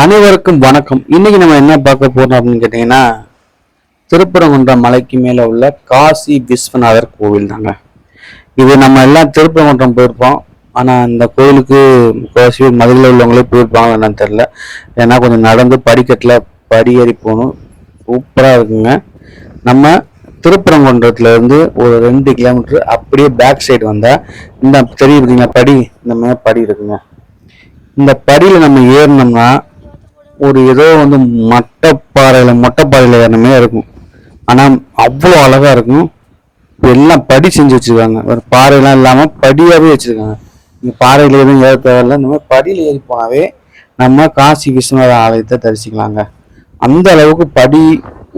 அனைவருக்கும் வணக்கம். இன்னைக்கு நம்ம என்ன பார்க்க போறோம் அப்படின்னு கேட்டீங்கன்னா திருப்பரங்குன்றம் மலைக்கு மேல உள்ள காசி விஸ்வநாதர் கோவில் தாங்க. இது நம்ம எல்லாம் திருப்பரங்குன்றம் போயிருப்போம். ஆனா இந்த கோவிலுக்கு முக்கால்வாசி மதுரையில் உள்ளவங்களே போயிருப்பாங்க என்னன்னு தெரியல. ஏன்னா கொஞ்சம் நடந்து படிக்கட்டில் படியேறி போகணும். சூப்பராக இருக்குங்க. நம்ம திருப்பரங்குன்றத்துல இருந்து ஒரு ரெண்டு கிலோமீட்டர் அப்படியே பேக் சைடு வந்தா இந்த தெரியுதுங்க படி இந்த மாதிரி படி இருக்குங்க. இந்த படியில நம்ம ஏறினோம்னா ஒரு ஏதோ வந்து மட்டைப்பாறையில மொட்டைப்பாறையில் ஏறின மாதிரி இருக்கும். ஆனால் அவ்வளோ அழகாக இருக்கும். எல்லாம் படி செஞ்சு வச்சிருக்காங்க. ஒரு பாறையெல்லாம் இல்லாமல் படியாகவே வச்சுருக்காங்க. இந்த பாறையில் எதுவும் ஏற தேவையில்ல. இந்த மாதிரி படியில் ஏறி போனாவே நம்ம காசி விஸ்வநாத ஆலயத்தை தரிசிக்கலாங்க. அந்த அளவுக்கு படி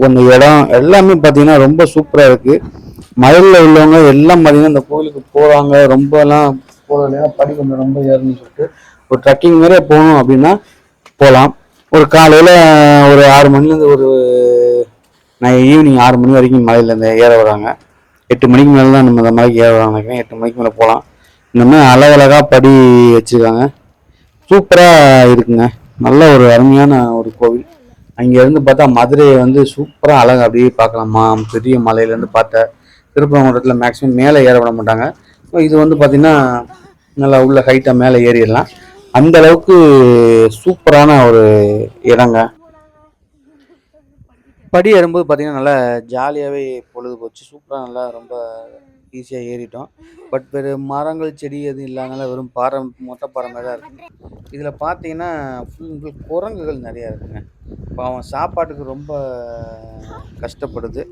ஒன்று இடம் எல்லாமே பார்த்தீங்கன்னா ரொம்ப சூப்பராக இருக்குது மதுரையில் உள்ளவங்க எல்லாம் பார்த்தீங்கன்னா இந்த கோவிலுக்கு போகிறாங்க ரொம்பலாம் எல்லாம் படி கொஞ்சம் ரொம்ப ஏறணும்னு சொல்லிட்டு. ஒரு ட்ரக்கிங் மாதிரியே போகணும் அப்படின்னா போகலாம் ஒரு காலையில் ஒரு ஆறு மணிலேருந்து ஒரு நான் ஈவினிங் ஆறு மணி வரைக்கும் மலையிலேருந்து ஏற வராங்க. எட்டு மணிக்கு மேலே தான் நம்ம இந்த மலைக்கு ஏற வராங்க. எட்டு மணிக்கு மேலே போகலாம் இன்னுமே அழகழகாக படி வச்சுருக்காங்க. சூப்பராக இருக்குங்க. நல்ல ஒரு அருமையான ஒரு கோவில். அங்கேருந்து பார்த்தா மதுரையை வந்து சூப்பராக அழகா அப்படியே பார்க்கலாமா. பெரிய மலையிலேருந்து பார்த்த திருப்பரங்குன்றத்தில் மேக்ஸிமம் மேலே ஏற விட மாட்டாங்க இது வந்து பார்த்திங்கன்னா நல்லா உள்ள ஹைட்டாக மேலே ஏறிடலாம். அந்த அளவுக்கு சூப்பரான ஒரு இடங்க. படி ஏறும்போது பார்த்தீங்கன்னா நல்லா ஜாலியாகவே பொழுது போச்சு. சூப்பராக நல்லா ரொம்ப ஈஸியாக ஏறிட்டோம். பட் வேறு மரங்கள் செடி எதுவும் இல்லாதனால வெறும் பாறை மொட்டை பாறை மாதிரி தான் இருக்குது இதில் பார்த்தீங்கன்னா ஃபுல் அண்ட் ஃபுல் குரங்குகள் நிறையா இருக்குங்க. அவன் சாப்பாட்டுக்கு ரொம்ப கஷ்டப்படுது.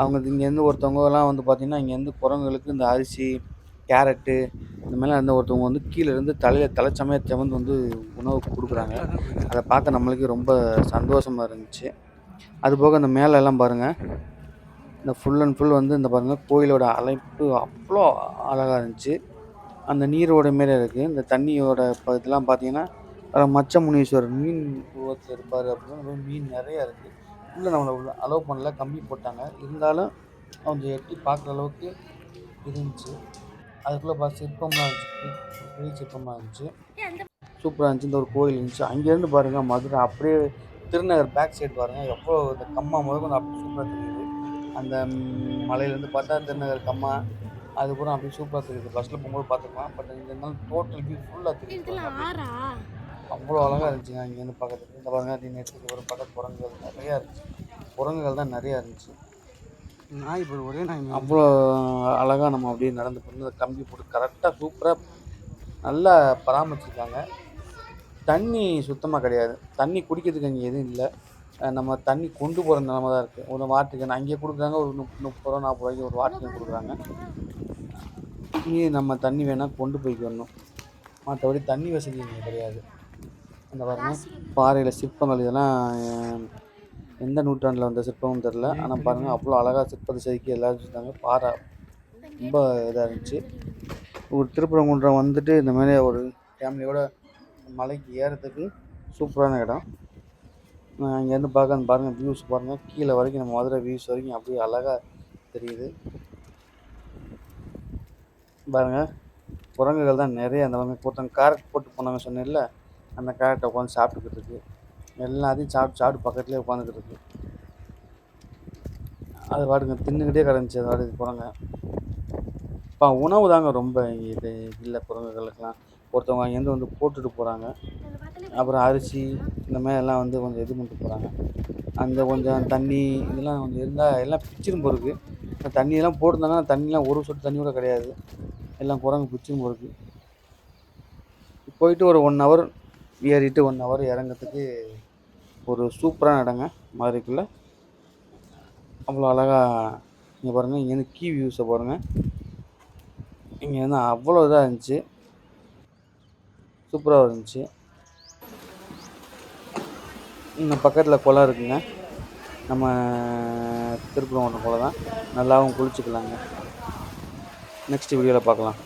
அவங்க இங்கேருந்து ஒருத்தவங்கலாம் வந்து பார்த்திங்கன்னா இங்கேருந்து குரங்குகளுக்கு இந்த அரிசி கேரட்டு இந்த மாதிரிலாம் இருந்த ஒருத்தவங்க வந்து கீழே இருந்து தலையில் தலைச்சமையாக திறந்து வந்து உணவு கொடுக்குறாங்க. அதை பார்க்க நம்மளுக்கு ரொம்ப சந்தோஷமாக இருந்துச்சு. அது போக அந்த மேலெல்லாம் பாருங்கள் இந்த ஃபுல் அண்ட் ஃபுல் வந்து இந்த பாருங்கள் கோயிலோட அழைப்பு அவ்வளோ அழகாக இருந்துச்சு. அந்த நீரோட மாரி இருக்குது இந்த தண்ணியோட இப்போ இதெல்லாம் பார்த்தீங்கன்னா மச்ச முனீஸ்வரர் மீன் உருவத்தில் இருப்பார் அப்படின்னு மீன் நிறையா இருக்குது உள்ளே நம்மளை உள்ள அலோவ் பண்ணல கம்மி போட்டாங்க. இருந்தாலும் கொஞ்சம் எட்டி பார்க்குற அளவுக்கு இருந்துச்சு. அதுக்குள்ளே பார்த்து சிற்பம்லாம் இருந்துச்சு. பெரிய சிற்பமாக இருந்துச்சு. சூப்பராக இருந்துச்சு. இந்த ஒரு கோயில் இருந்துச்சு. அங்கேருந்து பாருங்கள் மதுரை அப்படியே திருநகர் பேக் சைடு பாருங்கள் எவ்வளோ இந்த கம்மா முதல் கொண்டு அப்படி சூப்பராக தெரியுது. அந்த மலையிலேருந்து பார்த்தா திருநகர் கம்மா. அது கூட அப்படியே சூப்பராக தெரியுது. பஸ்ஸில் போகும்போது பார்த்துக்கலாம். பட் இங்கே இருந்தாலும் டோட்டல் வியூ ஃபுல்லாக தெரியுது அவ்வளோ அழகாக இருந்துச்சுங்க இங்கேருந்து பார்க்கறதுக்கு இந்த பாருங்க நீ நேற்றுக்கு ஒரு பக்கத்து குரங்குகள் நிறையா இருந்துச்சு. குரங்குகள் தான் நிறையா இருந்துச்சு. நாய் இப்போ ஒரே நாய் அவ்வளோ அழகாக நம்ம அப்படியே நடந்து போனது கம்பி போட்டு கரெக்டாக சூப்பராக நல்லா பராமரிச்சிருக்காங்க. தண்ணி சுத்தமாக கிடையாது. தண்ணி குடிக்கிறதுக்கு அங்கே எதுவும் இல்லை. நம்ம தண்ணி கொண்டு போகிற நிலமை தான் இருக்குது ஒரு வாட்டுக்கு அங்கேயே கொடுக்குறாங்க ஒரு முப்பது ரூபா நாற்பது ரூபாய்க்கு ஒரு வாட்டுக்கு கொடுக்குறாங்க. இங்கே நம்ம தண்ணி வேணால் கொண்டு போய்க்கணும் மற்றபடி தண்ணி வசதி இங்கே கிடையாது. அந்த பாருங்கள் பாறையில் சிற்பங்கள் இதெல்லாம் எந்த நூற்றாண்டில் வந்த சிற்பம்னு தெரில ஆனால் பாருங்கள் அவ்வளோ அழகாக சிற்பத்தை செதுக்கி எல்லாரும் வச்சுருந்தாங்க பாறை ரொம்ப இதாக இருந்துச்சு. ஒரு திருப்பரங்குன்றம் வந்துட்டு இந்த மாதிரி ஒரு ஃபேமிலியோட மலைக்கு ஏறதுக்கு சூப்பரான இடம். இங்கேருந்து பார்க்க அந்த பாருங்கள் வியூஸ் பாருங்கள் கீழே வரைக்கும் நம்ம மதுரை வியூஸ் வரைக்கும் அப்படியே அழகாக தெரியுது. பாருங்கள் குரங்குகள் தான் நிறைய அந்த மாதிரி ஒருத்தவங்க கேரட் போட்டு போனாங்க சொன்னேன்ல அந்த கேரட்டை உட்காந்து சாப்பிட்டுக்கிட்டு இருக்கு. எல்லாத்தையும் சாப்பிட்டு சாப்பிட்டு பக்கத்துலேயே உட்காந்துக்கிட்டு இருக்கு. அது பாட்டுங்க தின்னுக்கிட்டே கிடந்துச்சு அது பாட்டுக்கு குரங்க. இப்போ உணவு தாங்க ரொம்ப இது இல்லை குரங்குகளுக்கெல்லாம். ஒருத்தவங்க அங்கேருந்து வந்து போட்டுட்டு போகிறாங்க அப்புறம் அரிசி இந்த மாதிரி எல்லாம் வந்து கொஞ்சம் இது பண்ணிட்டு போகிறாங்க அந்த கொஞ்சம் தண்ணி இதெல்லாம் கொஞ்சம் இருந்தால் எல்லாம் பிச்சிரும் பொறுக்கு இப்போ தண்ணியெல்லாம் போட்டிருந்தாங்கன்னா தண்ணியெலாம் ஒரு சொட்டு தண்ணி கூட கிடையாது. எல்லாம் குரங்கு பிச்சிரும் பொறுக்கு போயிட்டு ஒரு ஒன் ஹவர் ஏறிட்டு ஒன் ஹவர் இறங்கிறதுக்கு ஒரு சூப்பரான இடங்க. மதுரைக்குள்ளே. அவ்வளோ அழகாக இங்கே பாருங்கள் இங்கேருந்து கீ வியூஸை பாருங்கள் இங்கே வந்து அவ்வளோ இதாக இருந்துச்சு. சூப்பராக இருந்துச்சு. இந்த பக்கத்தில் குளம் இருக்குங்க. நம்ம திருப்பூர் குளம் தான். நல்லாவும் குளிச்சுக்கலாங்க. நெக்ஸ்ட் வீடியோவில் பார்க்கலாம்.